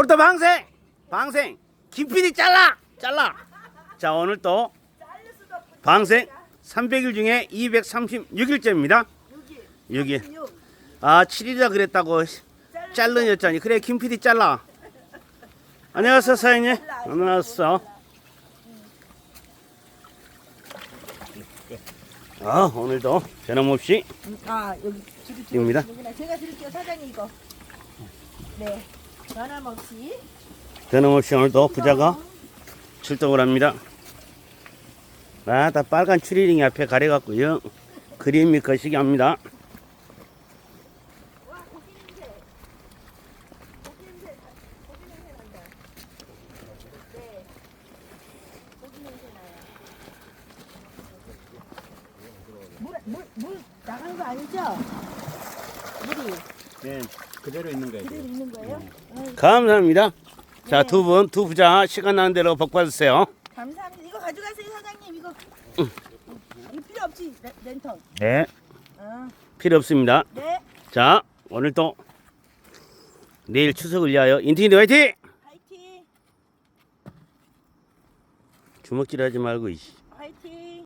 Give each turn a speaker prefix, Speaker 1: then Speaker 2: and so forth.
Speaker 1: 오늘도 방생! 방생! 김PD 잘라! 잘라! 자 오늘 또 방생 300일 중에 236일째입니다. 여기. 아 7일이라 그랬다고 잘른였잖니. 그래 김PD 잘라. 안녕하세요 사장님. 안녕하세요. 아 오늘도 변함없이
Speaker 2: 아 여기 줄이
Speaker 1: 입니다.
Speaker 2: 여기나 제가 드릴게요 사장님 이거. 네. 변함없이.
Speaker 1: 변함없이 오늘도 부자가 출동을 합니다. 아, 다 빨간 추리링이 앞에 가려갖고요. 그림이 거시기 합니다.
Speaker 2: 와 고기 냄새. 고기 냄새. 고기 냄새 난다. 네. 고기 냄새 나요. 물, 물, 물 나가는 거 아니죠? 물이
Speaker 3: 네, 그대로 있는 거예요.
Speaker 2: 그대로 있는 거예요?
Speaker 1: 감사합니다. 자, 두 분, 두 부자 시간 나는 대로 복 받으세요.
Speaker 2: 감사합니다. 이거 가져가세요 사장님 이거. 이거 필요 없지 랜- 랜턴.
Speaker 1: 네,
Speaker 2: 어,
Speaker 1: 필요 없습니다.
Speaker 2: 네.
Speaker 1: 자, 오늘도 내일 추석을 위하여 인티니드 화이팅!
Speaker 2: 파이팅.
Speaker 1: 주먹질 하지 말고, 이씨.